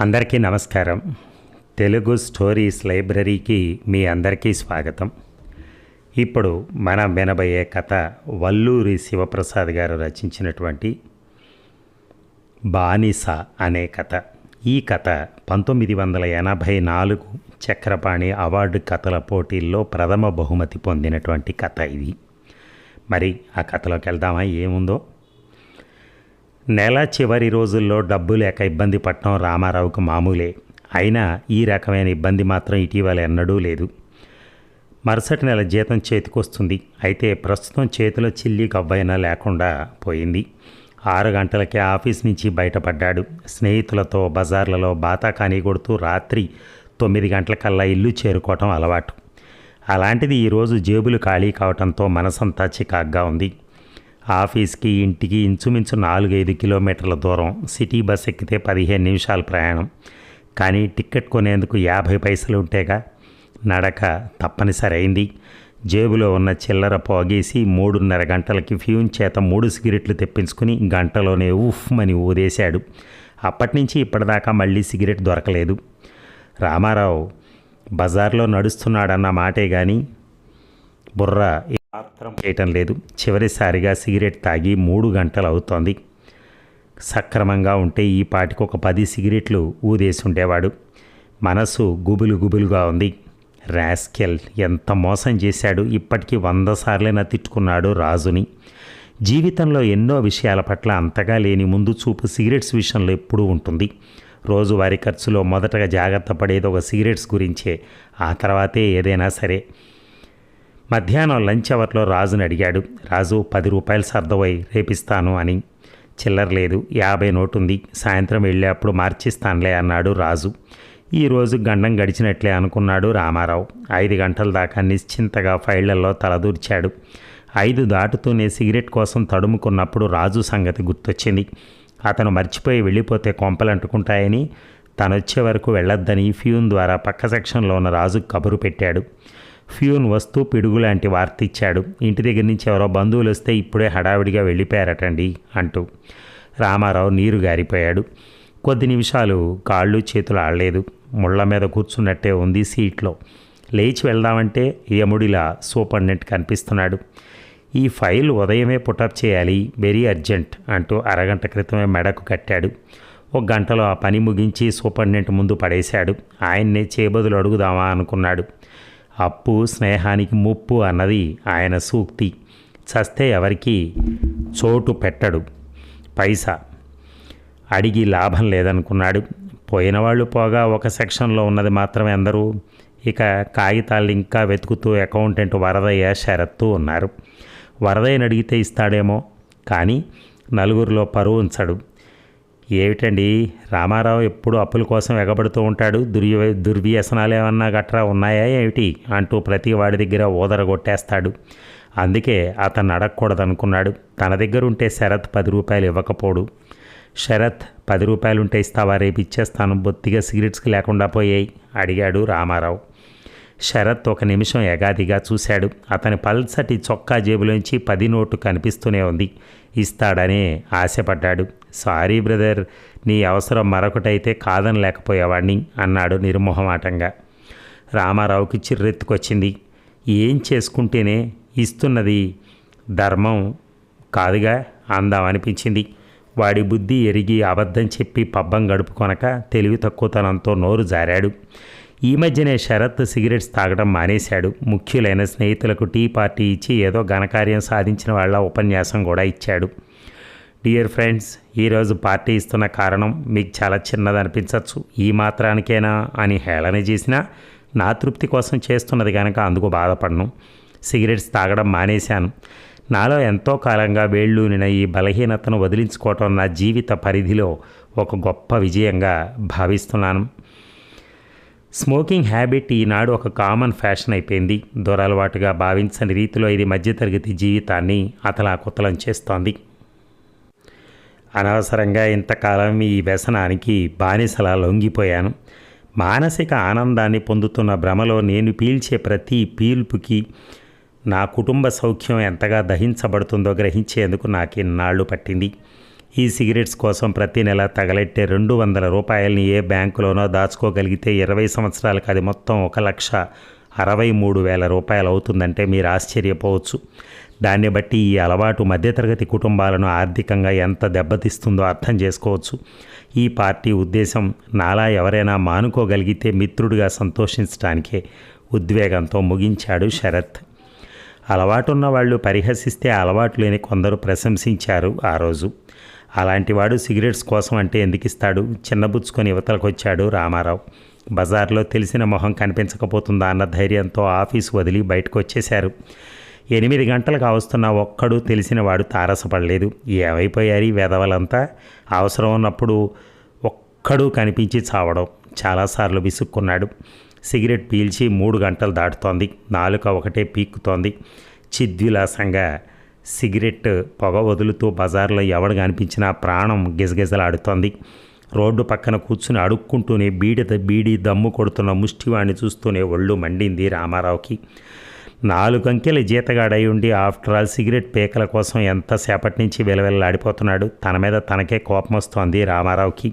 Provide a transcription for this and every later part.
అందరికీ నమస్కారం. తెలుగు స్టోరీస్ లైబ్రరీకి మీ అందరికీ స్వాగతం. ఇప్పుడు మనం వినబోయే కథ వల్లూరి శివప్రసాద్ గారు రచించినటువంటి బానిస అనే కథ. ఈ కథ పంతొమ్మిది వందల ఎనభై నాలుగు చక్రపాణి అవార్డు కథల పోటీల్లో ప్రథమ బహుమతి పొందినటువంటి కథ ఇది. మరి ఆ కథలోకి వెళ్దామా? ఏముందో? నెల చివరి రోజుల్లో డబ్బు లేక ఇబ్బంది పడటం రామారావుకు మామూలే. అయినా ఈ రకమైన ఇబ్బంది మాత్రం ఇటీవల ఎన్నడూ లేదు. మరుసటి నెల జీతం చేతికొస్తుంది. అయితే ప్రస్తుతం చేతిలో చిల్లి గవ్వైనా లేకుండా పోయింది. ఆరు గంటలకే ఆఫీస్ నుంచి బయటపడ్డాడు. స్నేహితులతో బజార్లలో బాతా కానీ కొడుతూ రాత్రి తొమ్మిది గంటలకల్లా ఇల్లు చేరుకోవటం అలవాటు. అలాంటిది ఈరోజు జేబులు ఖాళీ కావటంతో మనసంతా చికాగ్గా ఉంది. ఆఫీస్కి ఇంటికి ఇంచుమించు నాలుగైదు కిలోమీటర్ల దూరం సిటీ బస్ ఎక్కితే పదిహేను నిమిషాల ప్రయాణం. కానీ టికెట్ కొనేందుకు యాభై పైసలు ఉంటేగా నడక తప్పనిసరి అయింది. జేబులో ఉన్న చిల్లర పోగేసి మూడున్నర గంటలకి ఫ్యూన్ చేత మూడు సిగరెట్లు తెప్పించుకుని గంటలోనే ఉఫ్ అని ఊదేశాడు. అప్పటి నుంచి ఇప్పటిదాకా మళ్ళీ సిగరెట్ దొరకలేదు. రామారావు బజార్లో నడుస్తున్నాడన్న మాటే కానీ బుర్ర మాత్రం చేయటం లేదు. చివరిసారిగా సిగరెట్ తాగి మూడు గంటలు అవుతోంది. సక్రమంగా ఉంటే ఈ పాటికి ఒక పది సిగరెట్లు ఊదేసి ఉండేవాడు మనసు గుబులు గుబులుగా ఉంది. రాస్కెల్ ఎంత మోసం చేశాడు. ఇప్పటికీ వంద సార్లైనా తిట్టుకున్నాడు రాజుని. జీవితంలో ఎన్నో విషయాల పట్ల అంతగా లేని ముందు చూపు సిగరెట్స్ విషయంలో ఎప్పుడూ ఉంటుంది. రోజువారీ ఖర్చులో మొదటగా జాగ్రత్త పడేది ఒక సిగరెట్స్ గురించే. ఆ తర్వాతే ఏదైనా సరే. మధ్యాహ్నం లంచ్ అవర్లో రాజుని అడిగాడు. రాజు పది రూపాయలు సర్దవై రేపిస్తాను అని. చిల్లర లేదు యాభై నోటు ఉంది సాయంత్రం వెళ్ళేప్పుడు మార్చిస్తానులే అన్నాడు రాజు. ఈరోజు గండం గడిచినట్లే అనుకున్నాడు రామారావు. ఐదు గంటల దాకా నిశ్చింతగా ఫైళ్ళలో తలదూర్చాడు. ఐదు దాటుతూనే సిగరెట్ కోసం తడుముకున్నప్పుడు రాజు సంగతి గుర్తొచ్చింది. అతను మర్చిపోయి వెళ్ళిపోతే కొంపలు అంటుకుంటాయని తనొచ్చే వరకు వెళ్ళొద్దని ఫ్యూన్ ద్వారా పక్క సెక్షన్లో ఉన్న రాజు కబురు పెట్టాడు. ఫ్యూన్ వస్తూ పిడుగు లాంటి వార్త ఇచ్చాడు ఇంటి దగ్గర నుంచి ఎవరో బంధువులు వస్తే ఇప్పుడే హడావిడిగా వెళ్ళిపోయారటండి అంటూ రామారావు నీరు గారిపోయాడు. కొద్ది నిమిషాలు కాళ్ళు చేతులు ఆడలేదు. ముళ్ళ మీద కూర్చున్నట్టే ఉంది సీట్లో. లేచి వెళ్దామంటే యముడిలా సూపర్నెంట్ కనిపిస్తున్నాడు. ఈ ఫైల్ ఉదయమే పుటప్ చేయాలి వెరీ అర్జెంట్ అంటూ అరగంట క్రితమే మెడకు కట్టాడు. ఒక గంటలో ఆ పని ముగించి సూపర్నెంట్ ముందు పడేశాడు. ఆయన్నే చేబదులు అడుగుదామా అనుకున్నాడు. అప్పు స్నేహానికి ముప్పు అన్నది ఆయన సూక్తి. చస్తే ఎవరికి చోటు పెట్టడు. పైసా. అడిగి లాభం లేదనుకున్నాడు. పోయిన వాళ్ళు పోగా ఒక సెక్షన్లో ఉన్నది మాత్రమే అందరూ. ఇక కాగితాలు ఇంకా వెతుకుతూ అకౌంటెంట్ వరదయ్య షరత్తు ఉన్నారు. వరదయ్యని అడిగితే ఇస్తాడేమో. కానీ నలుగురిలో పరువు ఉంచడు. ఏమిటండి? రామారావు ఎప్పుడు అప్పుల కోసం ఎగబడుతూ ఉంటాడు. దుర్య దుర్వ్యసనాలు ఏమన్నా గట్రా ఉన్నాయా ఏమిటి? అంటూ ప్రతి వాడి దగ్గర ఊదర కొట్టేస్తాడు అందుకే అతను అడగకూడదనుకున్నాడు. తన దగ్గర ఉంటే శరత్ పది రూపాయలు ఇవ్వకపోడు. శరత్ పది రూపాయలు ఉంటే ఇస్తావా? రేపు ఇచ్చేస్తాను. బొత్తిగా సిగరెట్స్కి లేకుండా పోయాయి అడిగాడు రామారావు. శరత్ ఒక నిమిషం ఎగాదిగా చూశాడు. అతని పల్సటి చొక్కా జేబులోంచి పది నోటు కనిపిస్తూనే ఉంది. ఇస్తాడనే ఆశపడ్డాడు. సారీ బ్రదర్ నీ అవసరం మరొకటైతే కాదని లేకపోయేవాడిని అన్నాడు నిర్మోహమాటంగా. రామారావుకి చిర్రెత్తుకొచ్చింది. ఏం చేసుకుంటేనే ఇస్తున్నది ధర్మం కాదుగా అందామనిపించింది. వాడి బుద్ధి ఎరిగి అబద్ధం చెప్పి పబ్బం గడుపుకొనక తెలివి తక్కువతనంతో నోరు జారాడు. ఈ మధ్యనే శరత్ సిగరెట్స్ తాగడం మానేశాడు. ముఖ్యులైన స్నేహితులకు టీ పార్టీ ఇచ్చి ఏదో ఘనకార్యం సాధించిన వాళ్ళ ఉపన్యాసం కూడా ఇచ్చాడు. డియర్ ఫ్రెండ్స్ ఈరోజు పార్టీ ఇస్తున్న కారణం మీకు చాలా చిన్నది అనిపించవచ్చు ఈ మాత్రానికేనా అని హేళన చేసినా నా తృప్తి కోసం చేస్తున్నది కనుక అందుకు బాధపడను. సిగరెట్స్ తాగడం మానేశాను. నాలో ఎంతో కాలంగా వేళ్ళూనిన ఈ బలహీనతను వదిలించుకోవటం నా జీవిత పరిధిలో ఒక గొప్ప విజయంగా భావిస్తున్నాను. స్మోకింగ్ హ్యాబిట్ ఈనాడు ఒక కామన్ ఫ్యాషన్ అయిపోయింది. దొరలవాటుగా భావించని రీతిలో ఇది మధ్యతరగతి జీవితాన్ని అతలాకుతలం చేస్తోంది. అనవసరంగా ఇంతకాలం ఈ వ్యసనానికి బానిసలా లొంగిపోయాను. మానసిక ఆనందాన్ని పొందుతున్న భ్రమలో నేను పీల్చే ప్రతి పీల్పుకి నా కుటుంబ సౌఖ్యం ఎంతగా దహించబడుతుందో గ్రహించేందుకు నాకు ఇన్నాళ్ళు పట్టింది. ఈ సిగరెట్స్ కోసం ప్రతి నెల తగలెట్టే రెండు వందల రూపాయలని ఏ బ్యాంకులోనో దాచుకోగలిగితే ఇరవై సంవత్సరాలకు అది మొత్తం ఒక లక్ష అరవై మూడు వేల రూపాయలు అవుతుందంటే మీరు ఆశ్చర్యపోవచ్చు. దాన్ని బట్టి ఈ అలవాటు మధ్యతరగతి కుటుంబాలను ఆర్థికంగా ఎంత దెబ్బతీస్తుందో అర్థం చేసుకోవచ్చు. ఈ పార్టీ ఉద్దేశం నాలా ఎవరైనా మానుకోగలిగితే మిత్రుడిగా సంతోషించడానికే ఉద్వేగంతో ముగించాడు శరత్. అలవాటున్న వాళ్ళు పరిహసిస్తే అలవాటు లేని కొందరు ప్రశంసించారు ఆ రోజు. అలాంటివాడు సిగరెట్స్ కోసం అంటే ఎందుకు ఇస్తాడు? చిన్నబుచ్చుకొని యువతలకు వచ్చాడు రామారావు. బజార్లో తెలిసిన మొహం కనిపించకపోతుందా అన్న ధైర్యంతో ఆఫీస్ వదిలి బయటకు వచ్చేశారు ఎనిమిది గంటలకు అవస్తున్న ఒక్కడు తెలిసిన వాడు తారసపడలేదు. ఏమైపోయారు ఈ వెధవలంతా? అవసరం ఉన్నప్పుడు ఒక్కడు కనిపించి చావడం చాలాసార్లు విసుక్కున్నాడు. సిగరెట్ పీల్చి మూడు గంటలు దాటుతోంది. నాలుక ఒకటే పీక్కుతోంది. చిద్విలాసంగా సిగరెట్ పొగ వదులుతూ బజార్లో ఎవడు కనిపించినా ప్రాణం గిజగిజలాడుతోంది. రోడ్డు పక్కన కూర్చుని అడుక్కుంటూనే బీడి బీడి దమ్ము కొడుతున్న ముష్టివాణ్ణి చూస్తూనే ఒళ్ళు మండింది రామారావుకి. నాలుగు అంకెల జీతగాడై ఉండి ఆఫ్టర్ ఆల్ సిగరెట్ పేకల కోసం ఎంతసేపటి నుంచి విలవిల్లాడిపోతున్నాడు. తన మీద తనకే కోపం వస్తోంది రామారావుకి.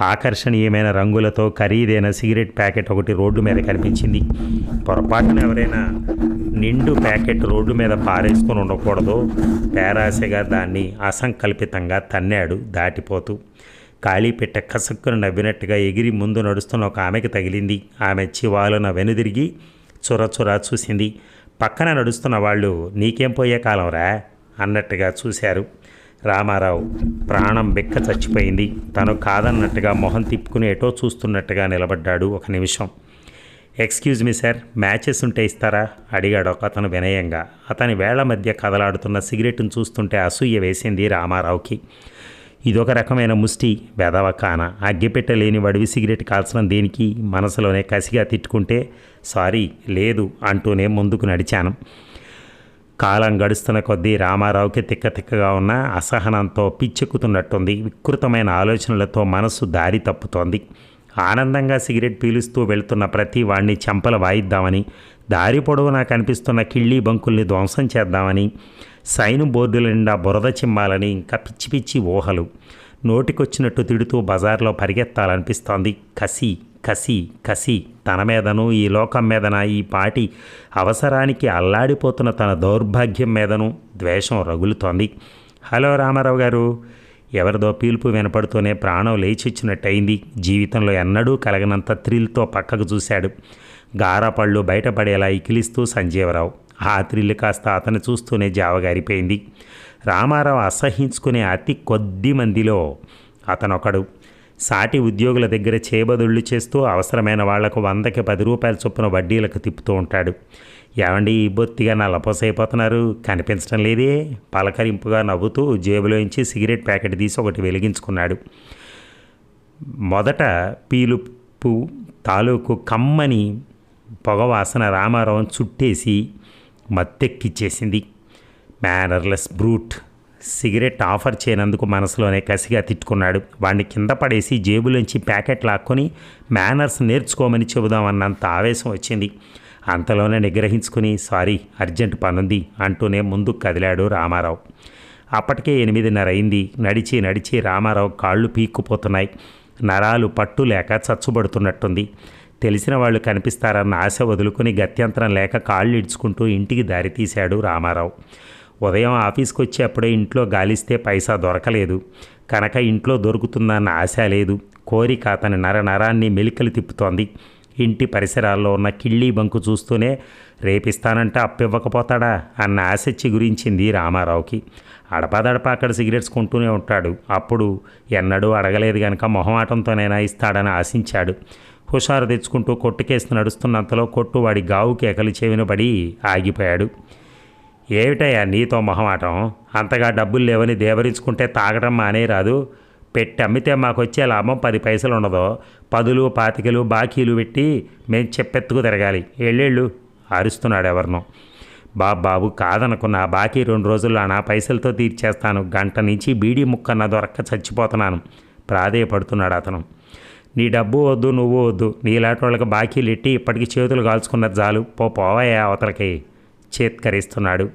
ఆకర్షణీయమైన రంగులతో ఖరీదైన సిగరెట్ ప్యాకెట్ ఒకటి రోడ్డు మీద కనిపించింది. పొరపాటున ఎవరైనా నిండు ప్యాకెట్ రోడ్డు మీద పారేసుకొని ఉండకూడదు. పేరాశగా దాన్ని అసంకల్పితంగా తన్నాడు దాటిపోతూ. ఖాళీ కసక్కును నవ్వినట్టుగా ఎగిరి ముందు నడుస్తున్న ఒక ఆమెకి తగిలింది. ఆమె చివాలున వెనుదిరిగి చురచురా చూసింది. పక్కన నడుస్తున్న వాళ్ళు నీకేం పోయే కాలం రా? అన్నట్టుగా చూశారు. రామారావు ప్రాణం బెక్క చచ్చిపోయింది. తను కాదన్నట్టుగా మొహం తిప్పుకుని ఎటో చూస్తున్నట్టుగా నిలబడ్డాడు ఒక నిమిషం. ఎక్స్క్యూజ్ మీ సార్ మ్యాచెస్ ఉంటే ఇస్తారా? అడిగాడు ఒక అతను వినయంగా. అతని వేళ్ళ మధ్య కదలాడుతున్న సిగరెట్ను చూస్తుంటే అసూయ వేసింది రామారావుకి. ఇదొక రకమైన ముష్టి వెదవ కాన. అగ్గిపెట్టలేని వడివి సిగరెట్ కాల్చడం దేనికి? మనసులోనే కసిగా తిట్టుకుంటే సారీ లేదు అంటూనే ముందుకు నడిచాను. కాలం గడుస్తున్న కొద్దీ రామారావుకి తిక్క తిక్కగా ఉన్న అసహనంతో పిచ్చెక్కుతున్నట్టుంది. వికృతమైన ఆలోచనలతో మనస్సు దారి తప్పుతోంది. ఆనందంగా సిగరెట్ పీలుస్తూ వెళ్తున్న ప్రతి వాణ్ణి చెంపలు వాయిద్దామని దారి పొడవునా కనిపిస్తున్న కిళ్ళీ బంకుల్ని ధ్వంసం చేద్దామని సైను బోర్డుల నిండా బురద చిమ్మాలని ఇంకా పిచ్చి పిచ్చి ఊహలు. నోటికొచ్చినట్టు తిడుతూ బజార్లో పరిగెత్తాలనిపిస్తోంది. కసి కసి కసి తన మీదను ఈ లోకం మీదన ఈ పాటి అవసరానికి అల్లాడిపోతున్న తన దౌర్భాగ్యం మీదను ద్వేషం రగులుతోంది. హలో రామారావు గారు. ఎవరిదో పీల్పు వినపడుతూనే ప్రాణం లేచిచ్చినట్టయింది. జీవితంలో ఎన్నడూ కలగనంత థ్రిల్తో పక్కకు చూశాడు. గారపళ్ళు బయటపడేలా ఇకిలిస్తూ సంజీవరావు. ఆ థ్రిల్ కాస్త అతను చూస్తూనే జావగారిపోయింది. రామారావు అసహించుకునే అతి కొద్ది మందిలో అతనొకడు. సాటి ఉద్యోగుల దగ్గర చేబదుళ్ళు చేస్తూ అవసరమైన వాళ్ళకు వందకి పది రూపాయల చొప్పున వడ్డీలకు తిప్పుతూ ఉంటాడు. ఏమండి ఈ బొత్తిగా నల్లపోసైపోతున్నారు కనిపించడం లేదే. పలకరింపుగా నవ్వుతూ జేబులోంచి సిగరెట్ ప్యాకెట్ తీసి ఒకటి వెలిగించుకున్నాడు. మొదట పీలుపు తాలూకు కమ్మని పొగవాసన రామారావం చుట్టేసి మత్తెక్కిచ్చేసింది. Mannerless brute. సిగరెట్ ఆఫర్ చేయనందుకు మనసులోనే కసిగా తిట్టుకున్నాడు. వాడిని కింద పడేసి జేబులోంచి ప్యాకెట్ లాక్కొని మేనర్స్ నేర్చుకోమని చెబుదామన్నంత ఆవేశం వచ్చింది. అంతలోనే నిగ్రహించుకుని సారీ అర్జెంట్ పనుంది అంటూనే ముందుకు కదిలాడు రామారావు. అప్పటికే ఎనిమిదిన్నర అయింది నడిచి నడిచి రామారావు కాళ్ళు పీక్కుపోతున్నాయి. నరాలు పట్టు లేక చచ్చుబడుతున్నట్టుంది. తెలిసిన వాళ్ళు కనిపిస్తారన్న ఆశ వదులుకొని గత్యంతరం లేక కాళ్ళు ఇడ్చుకుంటూ ఇంటికి దారి తీశాడు రామారావు. ఉదయం ఆఫీస్కి వచ్చి అప్పుడే ఇంట్లో గాలిస్తే పైసా దొరకలేదు. కనుక ఇంట్లో దొరుకుతుందన్న ఆశ లేదు. కోరిక అతని నర నరాన్ని మెలికలు తిప్పుతోంది. ఇంటి పరిసరాల్లో ఉన్న కిళ్ళీ బంకు చూస్తూనే రేపిస్తానంటే అప్పివ్వకపోతాడా అన్న ఆసక్తి గురించింది రామారావుకి. అడపాదడపా అక్కడ సిగరెట్స్ కొంటూనే ఉంటాడు. అప్పుడు ఎన్నడూ అడగలేదు కనుక మొహమాటంతోనైనా ఇస్తాడని ఆశించాడు. హుషారు తెచ్చుకుంటూ కొట్టుకేసి నడుస్తున్నంతలో కొట్టు వాడి గావు కేకలు చెవిన పడి ఆగిపోయాడు. ఏమిటయ్యా నీతో మొహమాటం? అంతగా డబ్బులు లేవని దేవరించుకుంటే తాగడం మానే రాదు పెట్టి అమ్మితే మాకు వచ్చే లాభం పది పైసలు ఉండదు. పదులు పాతికలు బాకీలు పెట్టి మేము చెప్పెత్తుకు తిరగాలి. ఎళ్ళేళ్ళు అరుస్తున్నాడు ఎవరినో. బాబు బాబు కాదనుకున్న ఆ బాకీ రెండు రోజుల్లో నా పైసలతో తీర్చేస్తాను. గంట నుంచి బీడీ ముక్కన్న దొరక్క చచ్చిపోతున్నాను. ప్రాధేయపడుతున్నాడు అతను. నీ డబ్బు వద్దు నువ్వు వద్దు. నీలాంటి వాళ్ళకి బాకీలు ఎట్టి ఇప్పటికి చేతులు కాల్చుకున్నది చాలు. పో పోవయ్యా అవతలకి. చేత్కరిస్తున్నాడు.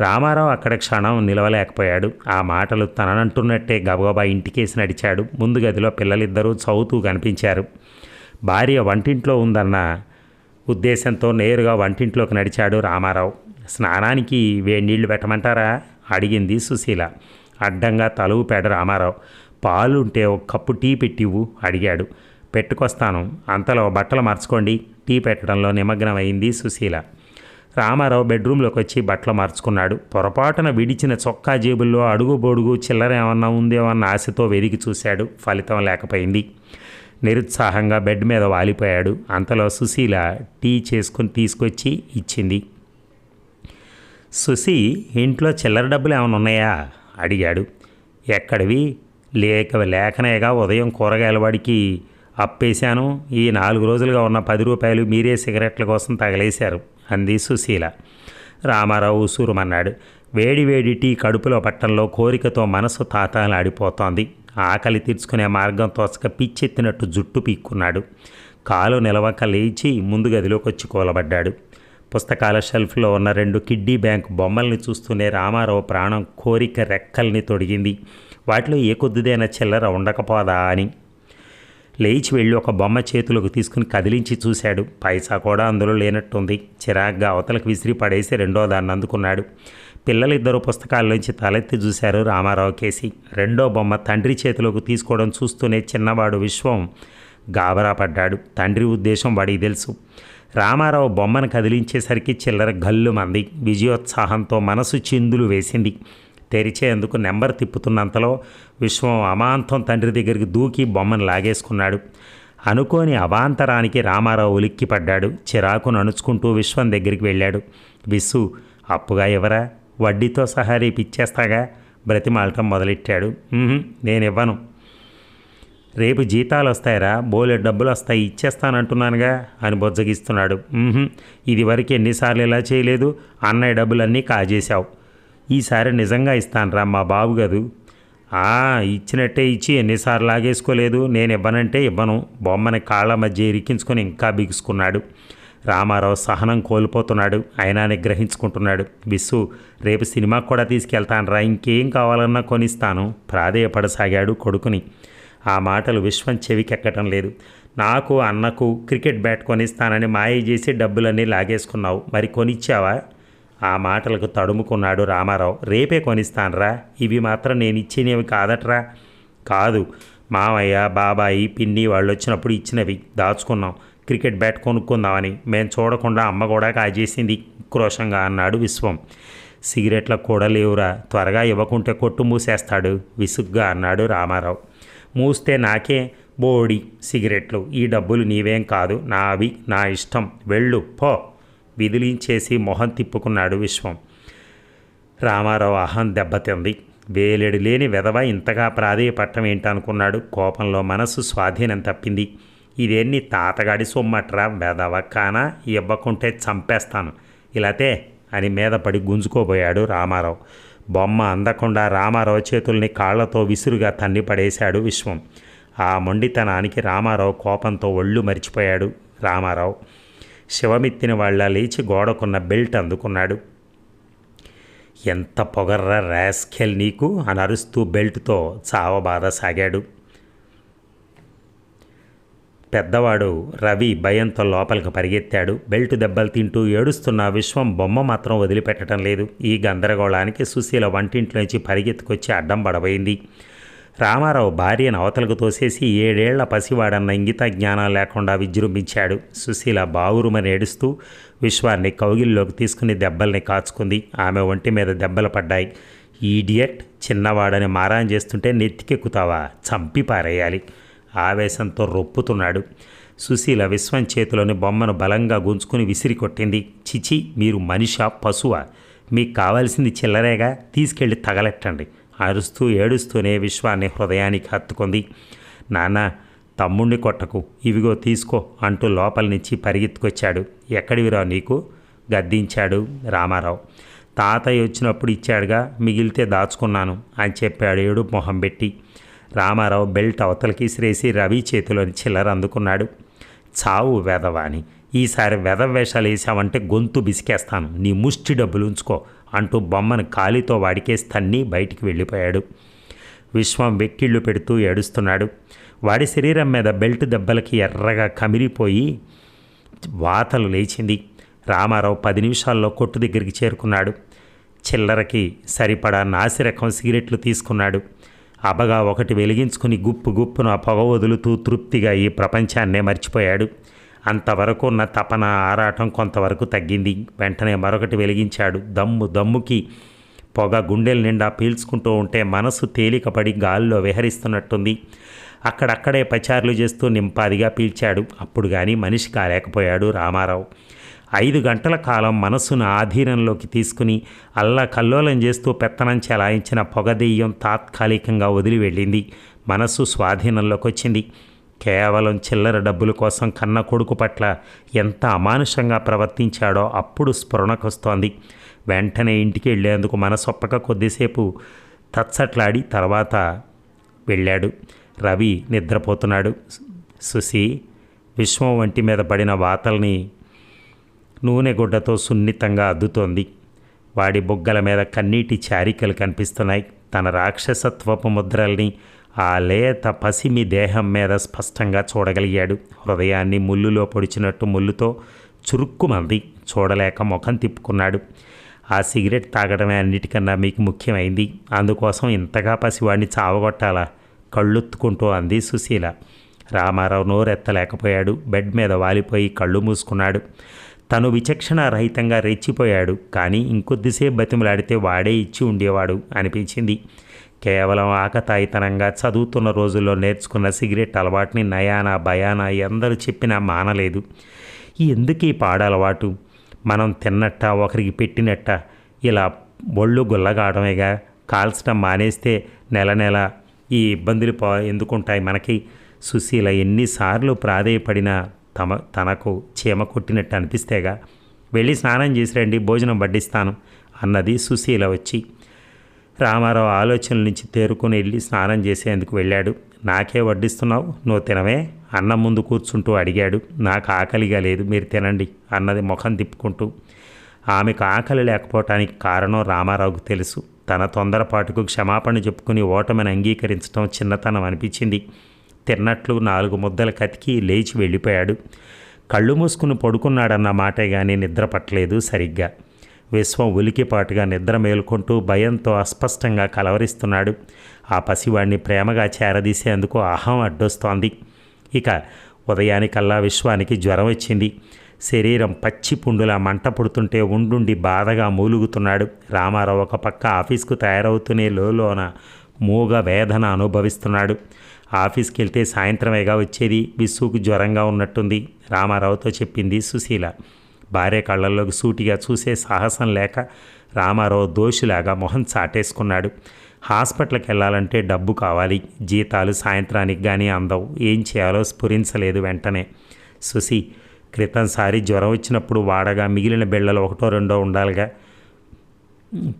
రామారావు అక్కడ క్షణం నిలవలేకపోయాడు. ఆ మాటలు తననంటున్నట్టే గబగబా ఇంటికేసి నడిచాడు. ముందు గదిలో పిల్లలిద్దరూ చదువుతూ కనిపించారు. భార్య వంటింట్లో ఉందన్న ఉద్దేశంతో నేరుగా వంటింట్లోకి నడిచాడు రామారావు. స్నానానికి వేడినీళ్ళు పెట్టమంటారా? అడిగింది సుశీల. అడ్డంగా తలువుపాడు రామారావు. పాలు ఉంటే ఒక కప్పు టీ పెట్టివు అడిగాడు. పెట్టుకొస్తాను. అంతలో బట్టలు మార్చుకోండి. టీ పెట్టడంలో నిమగ్నమైంది సుశీల. రామారావు బెడ్రూమ్లోకి వచ్చి బట్టలు మార్చుకున్నాడు. పొరపాటున విడిచిన చొక్కా జేబుల్లో అడుగు బొడుగు చిల్లర ఏమన్నా ఉందేమో అన్న ఆశతో వెదికి చూశాడు. ఫలితం లేకపోయింది. నిరుత్సాహంగా బెడ్ మీద వాలిపోయాడు. అంతలో సుశీల టీ చేసుకుని తీసుకొచ్చి ఇచ్చింది. సుశీ ఇంట్లో చిల్లర డబ్బులు ఏమైనా ఉన్నాయా? అడిగాడు. ఎక్కడివి? లేక లేకనేగా ఉదయం కూరగాయల వాడికి అప్పేశాను. ఈ నాలుగు రోజులుగా ఉన్న పది రూపాయలు మీరే సిగరెట్ల కోసం తగలేశారు. అంది సుశీల. రామారావు ఉసూరుమన్నాడు. వేడివేడి టీ కడుపులో పట్టంలో కోరికతో మనసు తాతాలాడిపోతోంది. ఆకలి తీర్చుకునే మార్గం తోసక పిచ్చెత్తినట్టు జుట్టు పీక్కున్నాడు. కాలు నిలవక లేచి ముందు గదిలోకి వచ్చి కూలబడ్డాడు. పుస్తకాల షెల్ఫ్లో ఉన్న రెండు కిడ్డీ బ్యాంక్ బొమ్మల్ని చూస్తూనే రామారావు ప్రాణం కోరిక రెక్కల్ని తొడిగింది. వాటిలో ఏ కొద్దిదైనా చిల్లర ఉండకపోదా అని లేచి వెళ్ళి ఒక బొమ్మ చేతులకు తీసుకుని కదిలించి చూశాడు. పైసా కూడా అందులో లేనట్టుంది. చిరాగ్గా అవతలకు విసిరి పడేసి రెండో దాన్ని అందుకున్నాడు. పిల్లలిద్దరూ పుస్తకాల్లోంచి తలెత్తి చూశారు రామారావు కేసి. రెండో బొమ్మ తండ్రి చేతిలోకి తీసుకోవడం చూస్తూనే చిన్నవాడు విశ్వం గాబరా పడ్డాడు తండ్రి ఉద్దేశం వాడికి తెలుసు. రామారావు బొమ్మను కదిలించేసరికి చిల్లర గల్లు మంది. విజయోత్సాహంతో మనసు చిందులు వేసింది. తెరిచేందుకు నెంబర్ తిప్పుతున్నంతలో విశ్వం అమాంతం తండ్రి దగ్గరికి దూకి బొమ్మను లాగేసుకున్నాడు. అనుకోని అవాంతరానికి రామారావు ఉలిక్కిపడ్డాడు. చిరాకును అణుచుకుంటూ విశ్వం దగ్గరికి వెళ్ళాడు. విస్సు అప్పుగా ఎవరా వడ్డీతో సహా రేపు ఇచ్చేస్తాగా? బ్రతిమాలటం మొదలెట్టాడు. నేను ఇవ్వను రేపు జీతాలు వస్తాయరా బోలే డబ్బులు వస్తాయి ఇచ్చేస్తానంటున్నానుగా? అని బొజ్జగిస్తున్నాడు. ఇదివరకు ఇది వరకు ఎన్నిసార్లు ఇలా చేయలేదు? అన్నయ్య డబ్బులన్నీ కాజేశావు. ఈసారి నిజంగా ఇస్తానురా మా బాబు గదు. ఇచ్చినట్టే ఇచ్చి ఎన్నిసార్లు లాగేసుకోలేదు. నేను ఇవ్వనంటే ఇవ్వను. బొమ్మని కాళ్ళ మధ్య ఇరికించుకొని ఇంకా బిగుసుకున్నాడు. రామారావు సహనం కోల్పోతున్నాడు. అయినా నిగ్రహించుకుంటున్నాడు. బిస్సు రేపు సినిమాకు కూడా తీసుకెళ్తానురా. ఇంకేం కావాలన్నా కొనిస్తాను. ప్రాధేయపడసాగాడు కొడుకుని. ఆ మాటలు విశ్వం చెవికెక్కటం లేదు. నాకు అన్నకు క్రికెట్ బ్యాట్ కొనిస్తానని మాయ చేసి డబ్బులన్నీ లాగేసుకున్నావు. మరి కొనిచ్చావా? ఆ మాటలకు తడుముకున్నాడు రామారావు. రేపే కొనిస్తానరా. ఇవి మాత్రం నేను ఇచ్చినవి కాదట్రా. కాదు. మామయ్య బాబాయి పిన్ని వాళ్ళు వచ్చినప్పుడు ఇచ్చినవి. దాచుకున్నాం. క్రికెట్ బ్యాట్ కొనుక్కుందామని. మేము చూడకుండా అమ్మ కూడా కాజేసింది క్రోషంగా అన్నాడు విశ్వం. సిగరెట్లకు కూడా లేవురా. త్వరగా ఇవ్వకుంటే కొట్టు మూసేస్తాడు విసుగ్గా అన్నాడు రామారావు. మూస్తే నాకే. బోడి సిగరెట్లు. ఈ డబ్బులు నీవేం కాదు. నావి నా ఇష్టం. వెళ్ళు. పో. విదిలించేసి మొహం తిప్పుకున్నాడు విశ్వం. రామారావు అహం దెబ్బతింది. వేలేడు లేని వెధవ ఇంతగా ప్రాధేయపట్టం ఏంటనుకున్నాడు. కోపంలో మనసు స్వాధీనం తప్పింది. ఇదేన్ని తాతగాడి సొమ్మట్రా వెధవ కానా? ఇవ్వకుంటే చంపేస్తాను. ఇలాతే అని మీద పడి గుంజుకోబోయాడు రామారావు. బొమ్మ అందకుండా రామారావు చేతుల్ని కాళ్ళతో విసురుగా తన్ని పడేశాడు విశ్వం. ఆ మొండితనానికి రామారావు కోపంతో ఒళ్ళు మరిచిపోయాడు రామారావు. శివమెత్తిన వాళ్ళ లేచి గోడకున్న బెల్ట్ అందుకున్నాడు. ఎంత పొగర్ర ర్యాస్కెల్ నీకు? అని అరుస్తూ బెల్ట్తో చావబాధ సాగాడు. పెద్దవాడు రవి భయంతో లోపలికి పరిగెత్తాడు. బెల్ట్ దెబ్బలు తింటూ ఏడుస్తున్న విశ్వం బొమ్మ మాత్రం వదిలిపెట్టడం లేదు. ఈ గందరగోళానికి సుశీల వంటింట్లోంచి పరిగెత్తుకొచ్చి అడ్డం పడబోయింది. రామారావు భార్యను అవతలకు తోసేసి ఏడేళ్ళ పసివాడన్న ఇంగిత జ్ఞానం లేకుండా విజృంభించాడు. సుశీల బావురుమని ఏడుస్తూ విశ్వాన్ని కౌగిల్లోకి తీసుకుని దెబ్బల్ని కాచుకుంది. ఆమె ఒంటి మీద దెబ్బలు పడ్డాయి. ఈడియట్ చిన్నవాడని మారాన్ చేస్తుంటే నెత్తికెక్కుతావా? చంపి పారేయాలి. ఆవేశంతో రొప్పుతున్నాడు. సుశీల విశ్వం చేతిలోని బొమ్మను బలంగా గుంజుకుని విసిరి కొట్టింది. చిచి మీరు మనిష? పశువా? మీకు కావాల్సింది చిల్లరేగా? తీసుకెళ్ళి తగలెట్టండి. అరుస్తూ ఏడుస్తూనే విశ్వాన్ని హృదయానికి హత్తుకుంది. నాన్న తమ్ముణ్ణి కొట్టకు. ఇవిగో తీసుకో అంటూ లోపల నుంచి పరిగెత్తుకొచ్చాడు. ఎక్కడివిరా నీకు? గద్దించాడు రామారావు. తాతయ్య వచ్చినప్పుడు ఇచ్చాడుగా మిగిలితే దాచుకున్నాను అని చెప్పాడు ఏడు మొహం పెట్టి. రామారావు బెల్ట్ అవతలకి విసిరేసి రవి చేతిలోని చిల్లర అందుకున్నాడు. చావు వెదవాని ఈసారి వెధవేషాలు వేసావంటే గొంతు బిసికేస్తాను. నీ ముష్టి డబ్బులు ఉంచుకో. అంటూ బొమ్మను కాలితో వాడికేసి తన్ని బయటికి వెళ్ళిపోయాడు. విశ్వం వెక్కిళ్ళు పెడుతూ ఏడుస్తున్నాడు. వాడి శరీరం మీద బెల్ట్ దెబ్బలకి ఎర్రగా కమిరిపోయి వాతలు లేచింది. రామారావు పది నిమిషాల్లో కొట్టు దగ్గరికి చేరుకున్నాడు. చిల్లరకి సరిపడా నాసిరకం సిగరెట్లు తీసుకున్నాడు. అబగా ఒకటి వెలిగించుకుని గుప్పు గుప్పున పొగ వదులుతూ తృప్తిగా ఈ ప్రపంచాన్నే మర్చిపోయాడు. అంతవరకు ఉన్న తపన ఆరాటం కొంతవరకు తగ్గింది. వెంటనే మరొకటి వెలిగించాడు. దమ్ము దమ్ముకి పొగ గుండెల నిండా పీల్చుకుంటూ ఉంటే మనసు తేలికపడి గాల్లో విహరిస్తున్నట్టుంది. అక్కడక్కడే పచారులు చేస్తూ నింపాదిగా పీల్చాడు. అప్పుడు కానీ మనిషి కాలేకపోయాడు రామారావు. ఐదు గంటల కాలం మనస్సును ఆధీనంలోకి తీసుకుని అల్లా కల్లోలం చేస్తూ పెత్తనం చెలాయించిన పొగదెయ్యం తాత్కాలికంగా వదిలి వెళ్ళింది. మనస్సు స్వాధీనంలోకి వచ్చింది కేవలం చిల్లర డబ్బుల కోసం కన్న కొడుకు పట్ల ఎంత అమానుషంగా ప్రవర్తించాడో అప్పుడు స్ఫురణకొస్తోంది. వెంటనే ఇంటికి వెళ్ళేందుకు మనసొప్పక కొద్దిసేపు తచ్చట్లాడి తర్వాత వెళ్ళాడు. రవి నిద్రపోతున్నాడు. సుసి విశ్వం వంటి మీద పడిన వాతల్ని నూనె గుడ్డతో సున్నితంగా అద్దుతోంది. వాడి బొగ్గల మీద కన్నీటి చారికలు కనిపిస్తున్నాయి. తన రాక్షసత్వపు ముద్రల్ని ఆ లేత పసిమి దేహం మీద స్పష్టంగా చూడగలిగాడు. హృదయాన్ని ముల్లులో పొడిచినట్టు ముల్లుతో చురుక్కుమంది. చూడలేక ముఖం తిప్పుకున్నాడు. ఆ సిగరెట్ తాగడమే అన్నిటికన్నా మీకు ముఖ్యమైంది. అందుకోసం ఇంతగా పసివాడిని చావగొట్టాలా? కళ్ళొత్తుకుంటూ అంది సుశీల. రామారావు నోరెత్తలేకపోయాడు. బెడ్ మీద వాలిపోయి కళ్ళు మూసుకున్నాడు. తను విచక్షణ రహితంగా రెచ్చిపోయాడు. కానీ ఇంకొద్దిసేపు బతిమలాడితే వాడే ఇచ్చి ఉండేవాడు అనిపించింది. కేవలం ఆకతాయితనంగా చదువుతున్న రోజుల్లో నేర్చుకున్న సిగరెట్ అలవాటుని నయానా భయానా ఎందరూ చెప్పినా మానలేదు. ఎందుకు ఈ పాడలవాటు? మనం తిన్నట్ట ఒకరికి పెట్టినట్ట? ఇలా ఒళ్ళు గుల్లగాడమేగా? కాల్చడం మానేస్తే నెల నెల ఈ ఇబ్బందులు పో ఎందుకుంటాయి మనకి? సుశీల ఎన్నిసార్లు ప్రాధేయపడినా తమ తనకు చీమ కొట్టినట్టు అనిపిస్తేగా వెళ్ళి స్నానం చేసి రండి భోజనం వడ్డిస్తాను అన్నది సుశీల వచ్చి రామారావు ఆలోచనల నుంచి తేరుకొని వెళ్ళి స్నానం చేసేందుకు వెళ్ళాడు. నాకే వడ్డిస్తున్నావు? నువ్వు తినవే? అన్నం ముందు కూర్చుంటూ అడిగాడు. నాకు ఆకలిగా లేదు. మీరు తినండి అన్నది ముఖం తిప్పుకుంటూ. ఆమెకు ఆకలి లేకపోవటానికి కారణం రామారావుకు తెలుసు. తన తొందరపాటుకు క్షమాపణ చెప్పుకుని ఓటమిని అంగీకరించడం చిన్నతనం అనిపించింది. తిన్నట్లు నాలుగు ముద్దలు కతికి లేచి వెళ్ళిపోయాడు. కళ్ళు మూసుకుని పడుకున్నాడన్న మాటే కానీ నిద్ర పట్టలేదు సరిగ్గా. విశ్వం ఉలికిపాటుగా నిద్ర మేలుకుంటూ భయంతో అస్పష్టంగా కలవరిస్తున్నాడు. ఆ పసివాడిని ప్రేమగా చేరదీసేందుకు అహం అడ్డొస్తోంది. ఇక ఉదయానికల్లా విశ్వానికి జ్వరం వచ్చింది. శరీరం పచ్చి పుండులా మంట పుడుతుంటే ఉండుండి బాధగా మూలుగుతున్నాడు. రామారావు ఒక పక్క ఆఫీస్కు తయారవుతూనే లోన మూగ వేదన అనుభవిస్తున్నాడు. ఆఫీస్కి వెళ్తే సాయంత్రమేగా వచ్చేది? విసుకు జ్వరంగా ఉన్నట్టుంది. రామారావుతో చెప్పింది సుశీల. భార్య కళ్ళల్లోకి సూటిగా చూసే సాహసం లేక రామారావు దోషిలాగా మొహం చాటేసుకున్నాడు. హాస్పిటల్కి వెళ్ళాలంటే డబ్బు కావాలి. జీతాలు సాయంత్రానికి కానీ అందవు. ఏం చేయాలో స్ఫురించలేదు వెంటనే. సుసి క్రితంసారి జ్వరం వచ్చినప్పుడు వాడగా మిగిలిన బిళ్ళలు ఒకటో రెండో ఉండాలిగా.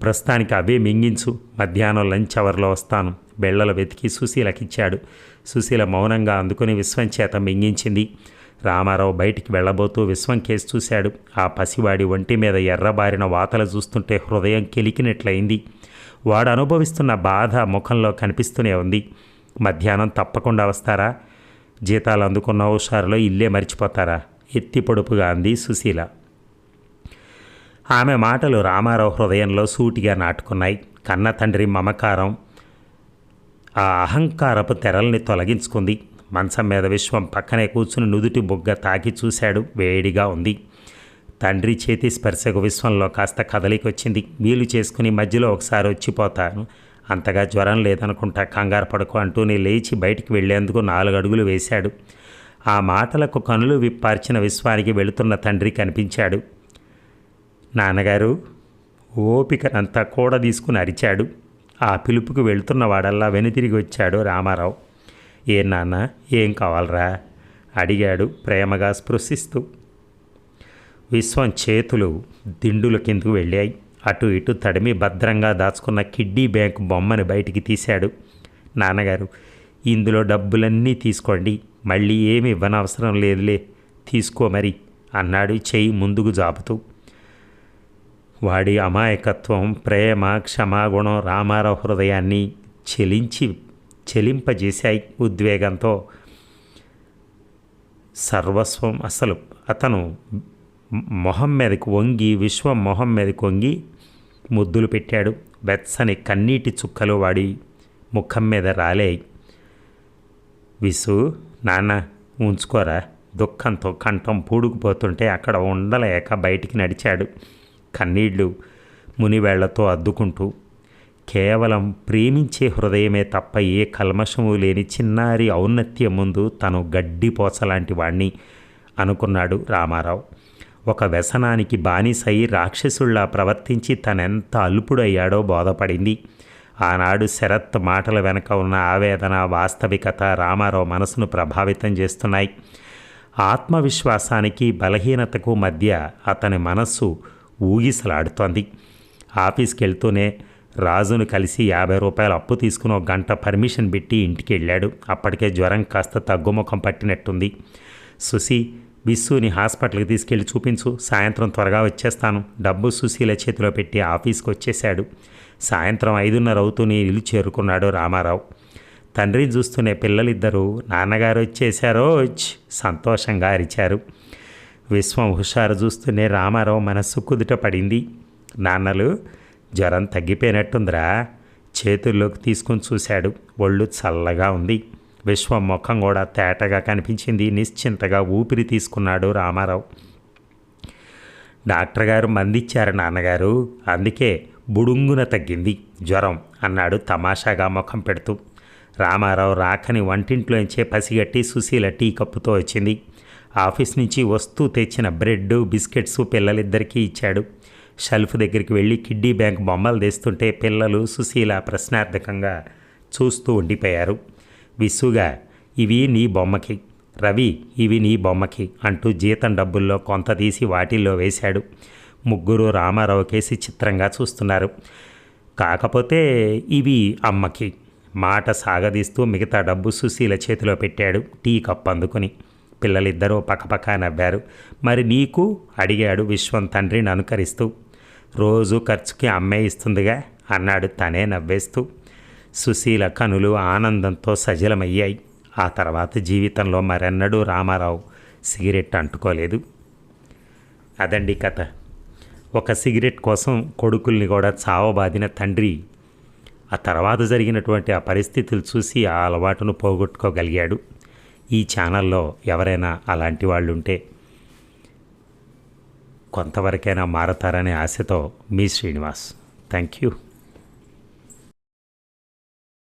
ప్రస్తుతానికి అవే మింగించు. మధ్యాహ్నం లంచ్ అవర్లో వస్తాను. బిళ్ళలు వెతికి సుశీలకిచ్చాడు. సుశీల మౌనంగా అందుకుని విశ్వం చేత మింగించింది. రామారావు బయటికి వెళ్ళబోతూ విశ్వం కేసు చూశాడు. ఆ పసివాడి ఒంటి మీద ఎర్రబారిన వాతలు చూస్తుంటే హృదయం కెలికినట్లయింది. వాడు అనుభవిస్తున్న బాధ ముఖంలో కనిపిస్తూనే ఉంది. మధ్యాహ్నం తప్పకుండా వస్తారా? జీతాలు అందుకున్న హుషారులో ఇల్లే మర్చిపోతారా? ఎత్తి పొడుపుగా అంది సుశీల. ఆమె మాటలు రామారావు హృదయంలో సూటిగా నాటుకున్నాయి. కన్న తండ్రి మమకారం ఆ అహంకారపు తెరల్ని తొలగించుకుంది. మంచం మీద విశ్వం పక్కనే కూర్చుని నుదుటి బుగ్గ తాకి చూశాడు. వేడిగా ఉంది. తండ్రి చేతి స్పర్శకు విశ్వంలో కాస్త కదలికొచ్చింది. వీలు చేసుకుని మధ్యలో ఒకసారి వచ్చిపోతాను. అంతగా జ్వరం లేదనుకుంటా కంగారు పడుకో అంటూనే లేచి బయటికి వెళ్ళేందుకు నాలుగు అడుగులు వేశాడు. ఆ మాటలకు కనులు విప్పార్చిన విశ్వానికి వెళుతున్న తండ్రి కనిపించాడు. నాన్నగారు ఓపికనంతా కూడా తీసుకుని అరిచాడు. ఆ పిలుపుకు వెళుతున్న వాడల్లా వెనుతిరిగి వచ్చాడు రామారావు. ఏ నాన్న ఏం కావాలరా? అడిగాడు ప్రేమగా స్పృశిస్తూ. విశ్వం చేతులు దిండుల కిందకు వెళ్ళాయి. అటు ఇటు తడిమి భద్రంగా దాచుకున్న కిడ్డీ బ్యాంక్ బొమ్మని బయటికి తీశాడు నాన్నగారు. ఇందులో డబ్బులన్నీ తీసుకోండి మళ్ళీ ఏమి ఇవ్వనవసరం లేదులే తీసుకో మరి అన్నాడు చెయ్యి ముందుకు జాపుతూ. వాడి అమాయకత్వం ప్రేమ క్షమాగుణం రామారావు హృదయాన్ని చెలించి చెలింపజేశాయి ఉద్వేగంతో. సర్వస్వం అసలు అతను మొహం మీదకి వంగి విశ్వం మొహం మీదకి వంగి ముద్దులు పెట్టాడు. వెచ్చని కన్నీటి చుక్కలు వాడి ముఖం మీద రాలేయి. విసు నాన్న ఉంచుకోరా. దుఃఖంతో కంఠం పూడుకుపోతుంటే అక్కడ ఉండలేక బయటికి నడిచాడు. కన్నీళ్ళు మునివేళ్ళతో అద్దుకుంటూ కేవలం ప్రేమించే హృదయమే తప్ప ఏ కల్మషము లేని చిన్నారి ఔన్నత్యం ముందు తను గడ్డిపోసలాంటి వాణ్ణి అనుకున్నాడు రామారావు. ఒక వ్యసనానికి బానిసై రాక్షసుల్లా ప్రవర్తించి తనెంత అల్పుడయ్యాడో బోధపడింది. ఆనాడు శరత్ మాటల వెనక ఉన్న ఆవేదన వాస్తవికత రామారావు మనసును ప్రభావితం చేస్తున్నాయి. ఆత్మవిశ్వాసానికి బలహీనతకు మధ్య అతని మనస్సు ఊగిసలాడుతోంది. ఆఫీస్కి వెళ్తూనే రాజును కలిసి యాభై రూపాయలు అప్పు తీసుకుని ఒక గంట పర్మిషన్ పెట్టి ఇంటికి వెళ్ళాడు అప్పటికే జ్వరం కాస్త తగ్గుముఖం పట్టినట్టుంది. సుసి బిస్సుని హాస్పిటల్కి తీసుకెళ్ళి చూపించు. సాయంత్రం త్వరగా వచ్చేస్తాను. డబ్బు సుశీల చేతిలో పెట్టి ఆఫీస్కి వచ్చేశాడు. సాయంత్రం ఐదున్నర అవుతూనే ఇల్లు చేరుకున్నాడు రామారావు. తండ్రిని చూస్తూనే పిల్లలిద్దరూ నాన్నగారు వచ్చేశారో సంతోషంగా అరిచారు. విశ్వం హుషారు చూస్తూనే రామారావు మనస్సు కుదుట పడింది. నాన్నలు జ్వరం తగ్గిపోయినట్టుందిరా. చేతుల్లోకి తీసుకుని చూశాడు. ఒళ్ళు చల్లగా ఉంది. విశ్వం ముఖం కూడా తేటగా కనిపించింది. నిశ్చింతగా ఊపిరి తీసుకున్నాడు రామారావు. డాక్టర్ గారు మందిచ్చారు నాన్నగారు. అందుకే బుడుంగున తగ్గింది. జ్వరం అన్నాడు తమాషాగా ముఖం పెడుతూ. రామారావు రాకని వంటింట్లోంచే పసిగట్టి సుశీల టీ కప్పుతో వచ్చింది. ఆఫీస్ నుంచి వస్తూ తెచ్చిన బ్రెడ్ బిస్కెట్స్ పిల్లలిద్దరికీ ఇచ్చాడు. షెల్ఫ్ దగ్గరికి వెళ్ళి కిడ్డీ బ్యాంక్ బొమ్మలు తెస్తుంటే పిల్లలు సుశీల ప్రశ్నార్థకంగా చూస్తూ ఉండిపోయారు. విసుగా ఇవి నీ బొమ్మకి. రవి ఇవి నీ బొమ్మకి అంటూ జీతం డబ్బుల్లో కొంత తీసి వాటిల్లో వేశాడు. ముగ్గురు రామారావు కేసి చిత్రంగా చూస్తున్నారు. కాకపోతే ఇవి అమ్మకి. మాట సాగదీస్తూ మిగతా డబ్బు సుశీల చేతిలో పెట్టాడు టీ కప్ అందుకుని పిల్లలిద్దరూ పక్కపక్క నవ్వారు. మరి నీకు? అడిగాడు విశ్వం తండ్రిని అనుకరిస్తూ. రోజు ఖర్చుకి అమ్మే ఇస్తుందిగా అన్నాడు తనే నవ్వేస్తూ. సుశీల కనులు ఆనందంతో సజలమయ్యాయి. ఆ తర్వాత జీవితంలో మరెన్నడూ రామారావు సిగరెట్ అంటుకోలేదు. అదండి కథ. ఒక సిగరెట్ కోసం కొడుకుల్ని కూడా చావబాదిన తండ్రి. ఆ తర్వాత జరిగినటువంటి ఆ పరిస్థితులు చూసి ఆ అలవాటును పోగొట్టుకోగలిగాడు. ఈ ఛానల్లో ఎవరైనా అలాంటి వాళ్ళు ఉంటే కొంతవరకైనా మారతారనే ఆశతో మీ శ్రీనివాస్. Thank you.